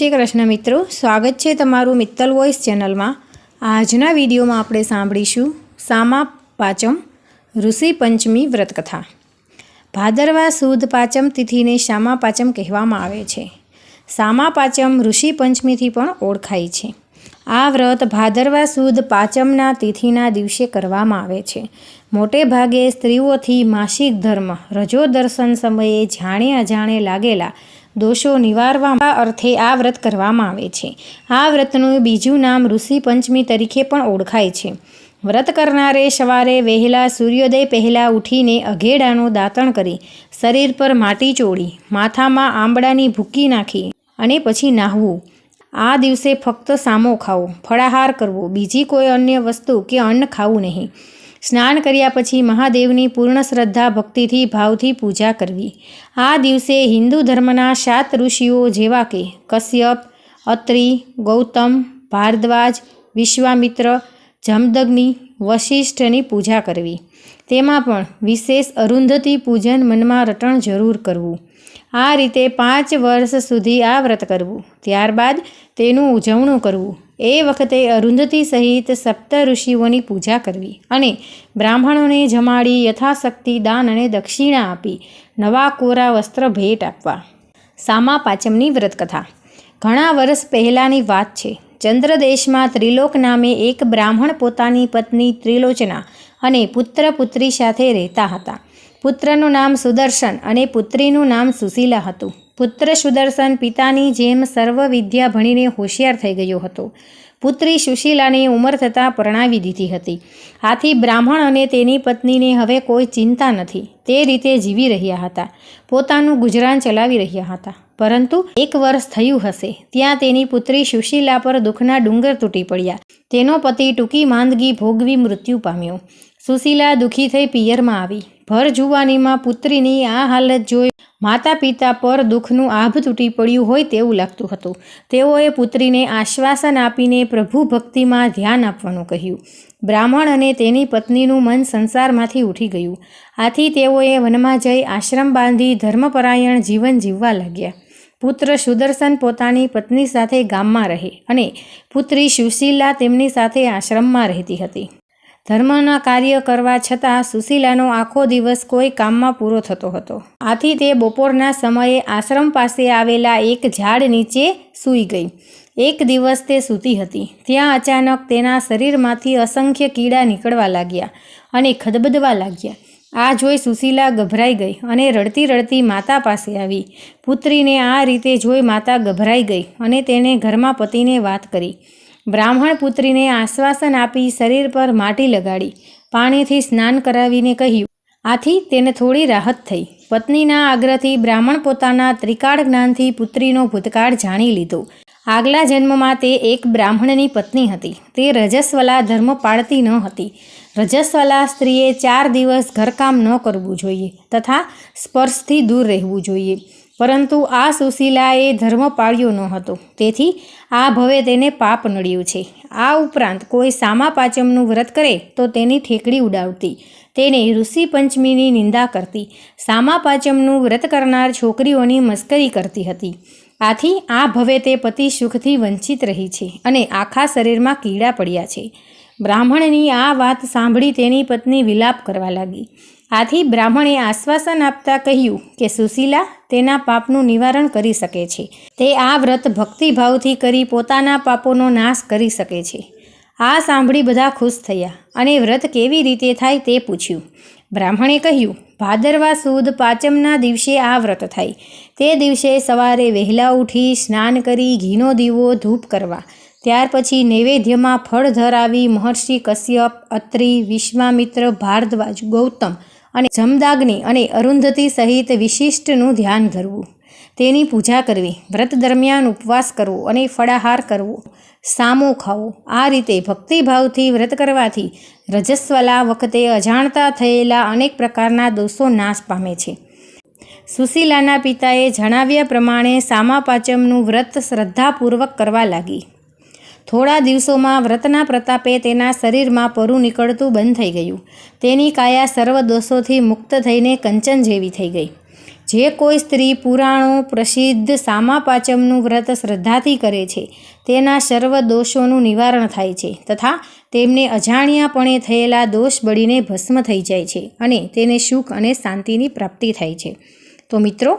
શ્રી કૃષ્ણ મિત્રો, સ્વાગત છે તમારું મિત્તલ વોઇસ ચેનલમાં. આજના વિડીયોમાં આપણે સાંભળીશું સામા પાચમ ઋષિ પંચમી વ્રતકથા. ભાદરવા સુદ પાચમ તિથિને સામા પાચમ કહેવામાં આવે છે. સામા પાચમ ઋષિ પંચમીથી પણ ઓળખાય છે. આ વ્રત ભાદરવા સુદ પાચમના તિથિના દિવસે કરવામાં આવે છે. મોટે ભાગે સ્ત્રીઓથી માસિક ધર્મ, રજો દર્શન સમયે જાણે અજાણે લાગેલા દોષો નિવારવા અર્થે આ વ્રત કરવામાં આવે છે. આ વ્રતનું બીજું નામ ઋષિ પંચમી તરીકે પણ ઓળખાય છે. વ્રત કરનારે સવારે વહેલા સૂર્યોદય પહેલાં ઉઠીને અઘેડાનું દાંતણ કરી, શરીર પર માટી ચોળી, માથામાં આંબળાની ભૂકી નાખી અને પછી નાહવું. આ દિવસે ફક્ત સામો ખાવો ફળાહાર કરવો, બીજી કોઈ અન્ય વસ્તુ કે અન્ન ખાવું નહીં. સ્નાન કર્યા પછી મહાદેવની પૂર્ણ શ્રદ્ધા ભક્તિથી ભાવથી પૂજા કરવી. આ દિવસે હિન્દુ ધર્મના સાત ઋષિઓ જેવા કે કશ્યપ, અત્રિ, ગૌતમ, ભારદ્વાજ, વિશ્વામિત્ર, જમદગ્નિ, વશિષ્ઠની પૂજા કરવી. તેમાં પણ વિશેષ અરુંધતી પૂજન મનમાં રટણ જરૂર કરવું. આ રીતે પાંચ વર્ષ સુધી આ વ્રત કરવું. ત્યારબાદ તેનું ઉજવણું કરવું. એ વખતે અરુંધતી સહિત સપ્ત ઋષિઓની પૂજા કરવી અને બ્રાહ્મણોને જમાડી યથાશક્તિ દાન અને દક્ષિણા આપી નવા કોરા વસ્ત્ર ભેટ આપવા. સામા પાચમની વ્રતકથા. ઘણા વર્ષ પહેલાંની વાત છે. ચંદ્રદેશમાં ત્રિલોક નામે એક બ્રાહ્મણ પોતાની પત્ની ત્રિલોચના અને પુત્ર પુત્રી સાથે રહેતા હતા. પુત્રનું નામ સુદર્શન અને પુત્રીનું નામ સુશીલા હતું. પુત્ર સુદર્શન પિતાની જેમ સર્વ વિદ્યા ભણીને હોશિયાર થઈ ગયો હતો. પુત્રી સુશીલાને ઉંમર થતાં પરણાવી દીધી હતી. આથી બ્રાહ્મણ અને તેની પત્નીને હવે કોઈ ચિંતા નથી. તે રીતે જીવી રહ્યા હતા. પોતાનું ગુજરાન ચલાવી રહ્યા હતા. પરંતુ એક વર્ષ થયું હશે. ત્યાં તેની પુત્રી સુશીલા પર દુઃખના ડુંગર તૂટી પડ્યા. તેનો પતિ ટૂંકી માંદગી ભોગવી મૃત્યુ પામ્યો. સુશીલા દુઃખી થઈ પિયરમાં આવી. ભર જુવાનીમાં પુત્રીની આ હાલત જોઈ માતા પિતા પર દુઃખનું આભ તૂટી પડ્યું હોય તેવું લાગતું હતું. તેઓએ પુત્રીને આશ્વાસન આપીને પ્રભુ ભક્તિમાં ધ્યાન આપવાનું કહ્યું. બ્રાહ્મણ અને તેની પત્નીનું મન સંસારમાંથી ઉઠી ગયું. આથી તેઓએ વનમાં જઈ આશ્રમ બાંધી ધર્મપરાયણ જીવન જીવવા લાગ્યા. પુત્ર સુદર્શન પોતાની પત્ની સાથે ગામમાં રહે અને પુત્રી સુશીલા તેમની સાથે આશ્રમમાં રહેતી હતી. ધર્મના કાર્ય કરવા છતાં સુશીલાનો આખો દિવસ કોઈ કામમાં પૂરો થતો હતો. આથી તે બપોરના સમયે આશ્રમ પાસે આવેલા એક ઝાડ નીચે સૂઈ ગઈ. એક દિવસ તે સૂતી હતી. ત્યાં અચાનક તેના શરીરમાંથી અસંખ્ય કીડા નીકળવા લાગ્યા અને ખદબદવા લાગ્યા. આ જોઈ સુશીલા ગભરાઈ ગઈ અને રડતી રડતી માતા પાસે આવી. પુત્રીને આ રીતે જોઈ માતા ગભરાઈ ગઈ અને તેણે ઘરમાં પતિને વાત કરી. બ્રાહ્મણ પુત્રીને આશ્વાસન આપી શરીર પર માટી લગાડી, પાણીથી સ્નાન કરાવીને કહ્યું, આથી તેને થોડી રાહત થઈ. પત્નીના આગ્રહથી બ્રાહ્મણ પોતાના ત્રિકાળ જ્ઞાનથી પુત્રીનો ભૂતકાળ જાણી લીધો. આગલા જન્મમાં તે એક બ્રાહ્મણની પત્ની હતી. તે રજસ્વલા ધર્મ પાળતી ન હતી. રજસ્વલા સ્ત્રીએ ચાર દિવસ ઘરકામ ન કરવું જોઈએ તથા સ્પર્શથી દૂર રહેવું જોઈએ. પરંતુ આ સુશીલાએ ધર્મ પાળ્યો ન હતો. તેથી આ ભવે તેને પાપ નડ્યું છે. આ ઉપરાંત કોઈ સામા પાચમનું વ્રત કરે તો તેની ઠેકડી ઉડાવતી. તેને ઋષિ પંચમીની નિંદા કરતી. સામા પાચમનું વ્રત કરનાર છોકરીઓની મસ્કરી કરતી હતી. આથી આ ભવે તે પતિ સુખથી વંચિત રહી છે અને આખા શરીરમાં કીડા પડ્યા છે. બ્રાહ્મણની આ વાત સાંભળી તેની પત્ની વિલાપ કરવા લાગી. આથી બ્રાહ્મણે આશ્વાસન આપતા કહ્યું કે સુશીલા તેના પાપનું નિવારણ કરી શકે છે. તે આ વ્રત ભક્તિભાવથી કરી પોતાના પાપોનો નાશ કરી શકે છે. આ સાંભળી બધા ખુશ થયા અને વ્રત કેવી રીતે થાય તે પૂછ્યું. બ્રાહ્મણે કહ્યું, ભાદરવા સુદ પાંચમના દિવસે આ વ્રત થાય. તે દિવસે સવારે વહેલા ઉઠી સ્નાન કરી ઘીનો દીવો ધૂપ કરવા. ત્યાર પછી નૈવેદ્યમાં ફળ ધરાવી મહર્ષિ કશ્યપ, અત્રિ, વિશ્વામિત્ર, ભારદ્વાજ, ગૌતમ અને જમદાગ્નિ અને અરુંધતી સહિત વિશિષ્ટનું ધ્યાન ધરવું. તેની પૂજા કરવી, વ્રત દરમિયાન ઉપવાસ કરવો અને ફળાહાર કરવો. સામો ખાવો. આ રીતે ભક્તિભાવથી વ્રત કરવાથી રજસ્વલા વખતે અજાણતા થયેલા અનેક પ્રકારના દોષો નાશ પામે છે. સુશીલાના પિતાએ જણાવ્યા પ્રમાણે સામા પાચમનું વ્રત શ્રદ્ધાપૂર્વક કરવા લાગી. થોડા દિવસોમાં વ્રતના પ્રતાપે તેના શરીરમાં પરું નીકળતું બંધ થઈ ગયું. તેની કાયા સર્વ દોષોથી મુક્ત થઈને કંચન જેવી થઈ ગઈ. જે કોઈ સ્ત્રી પુરાણો, પ્રસિદ્ધ સામા પાંચમનું વ્રત શ્રદ્ધાથી કરે છે, તેના સર્વ દોષોનું નિવારણ થાય છે તથા તેમને અજાણ્યાપણે થયેલા દોષ બળીને ભસ્મ થઈ જાય છે અને તેને સુખ અને શાંતિની પ્રાપ્તિ થાય છે. તો મિત્રો